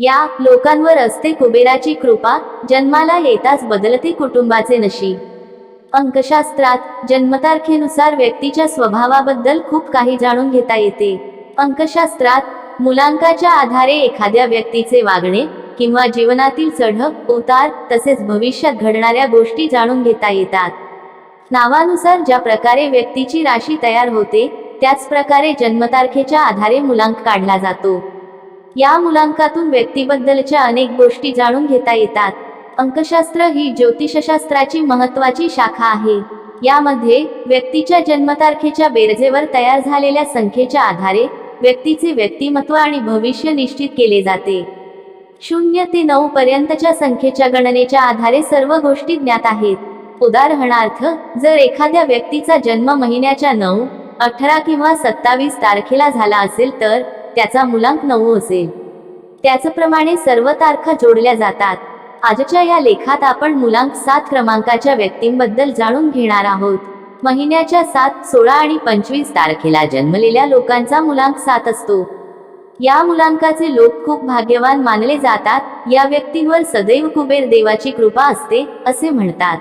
या लोकांवर असते कुबेराची कृपा जन्माला येताच बदलते कुटुंबाचे नशीब. अंकशास्त्रात जन्मतारखेनुसार व्यक्तीच्या स्वभावाबद्दल खूप काही जाणून घेता येते. अंकशास्त्रात मुलांकाच्या आधारे एखाद्या व्यक्तीचे वागणे किंवा जीवनातील चढ उतार तसेच भविष्यात घडणाऱ्या गोष्टी जाणून घेता येतात. नावानुसार ज्या प्रकारे व्यक्तीची राशी तयार होते त्याच प्रकारे जन्मतारखेच्या आधारे मुलांक काढला जातो. या मुलांकातून व्यक्तीबद्दलच्या अनेक गोष्टी जाणून घेता येतात. अंकशास्त्र ही ज्योतिषशास्त्राची महत्वाची शाखा आहे. यामध्ये व्यक्तीच्या जन्मतारखेच्या बेरजेवर तयार झालेल्या संख्येच्या आधारे व्यक्तीचे व्यक्तिमत्व आणि भविष्य निश्चित केले जाते. शून्य ते नऊ पर्यंतच्या संख्येच्या गणनेच्या आधारे सर्व गोष्टी ज्ञात आहेत. उदाहरणार्थ जर एखाद्या व्यक्तीचा जन्म महिन्याच्या नऊ अठरा किंवा सत्तावीस तारखेला झाला असेल तर त्याचा मुलांक नऊ असेल. त्याचप्रमाणे सर्व तारखा जोडल्या जातात. आजच्या या लेखात आपण मुलांक सात क्रमांकाच्या व्यक्तींबद्दल जाणून घेणार आहोत. महिन्याच्या सात सोळा आणि पंचवीस तारखेला जन्मलेल्या लोकांचा मुलांक सात असतो. या मुलांकाचे लोक खूप भाग्यवान मानले जातात. या व्यक्तींवर सदैव कुबेर देवाची कृपा असते असे म्हणतात.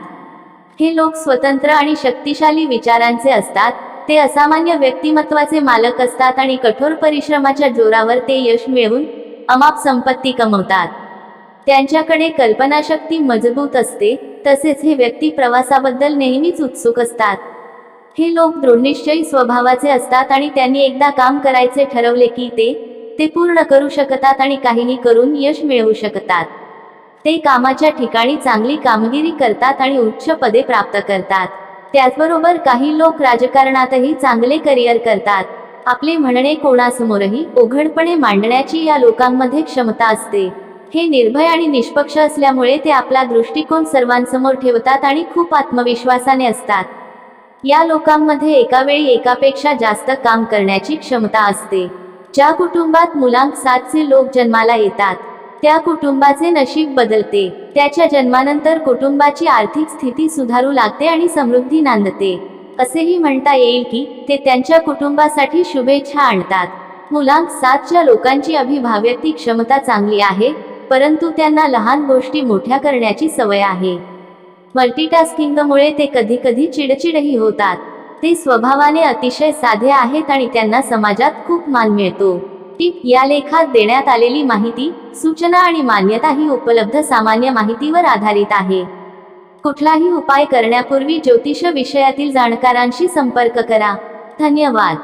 हे लोक स्वतंत्र आणि शक्तिशाली विचारांचे असतात. ते असामान्य व्यक्तिमत्वाचे मालक असतात आणि कठोर परिश्रमाच्या जोरावर ते यश मिळवून अमाप संपत्ती कमवतात. त्यांच्याकडे कल्पनाशक्ती मजबूत असते तसेच हे व्यक्ती प्रवासाबद्दल नेहमीच उत्सुक असतात. हे लोक दृढनिश्चयी स्वभावाचे असतात आणि त्यांनी एकदा काम करायचे ठरवले की ते ते पूर्ण करू शकतात आणि काहीही करून यश मिळवू शकतात. ते कामाच्या ठिकाणी चांगली कामगिरी करतात आणि उच्च पदे प्राप्त करतात. त्याचबरोबर काही लोक राजकारणातही चांगले करिअर करतात. आपले म्हणणे कोणासमोरही उघडपणे मांडण्याची या लोकांमध्ये क्षमता असते. हे निर्भय आणि निष्पक्ष असल्यामुळे ते आपला दृष्टिकोन सर्वांसमोर ठेवतात आणि खूप आत्मविश्वासाने असतात. या लोकांमध्ये एकावेळी एकापेक्षा जास्त काम करण्याची क्षमता असते. ज्या कुटुंबात मुलांक सातचे लोक जन्माला येतात त्या कुटुंबाचे नशीब बदलते. त्याच्या जन्मानंतर कुटुंबाची आर्थिक स्थिती सुधारू लागते आणि समृद्धी नांदते. असेही म्हणता येईल की ते त्यांच्या कुटुंबासाठी शुभेच्छा आणतात. मुलांक सातच्या लोकांची अभिभाव्यती क्षमता चांगली आहे परंतु त्यांना लहान गोष्टी मोठ्या करण्याची सवय आहे. मल्टीटास्किंगमुळे ते कधी कधी चिडचिडही होतात. ते स्वभावाने अतिशय साधे आहेत आणि त्यांना समाजात खूप मान मिळतो. टिप या लेखात देण्यात आलेली माहिती सूचना आणि मान्यता ही उपलब्ध सामान्य माहितीवर आधारित आहे. कुठलाही उपाय करण्यापूर्वी ज्योतिष विषयातील जाणकारांशी संपर्क करा. धन्यवाद.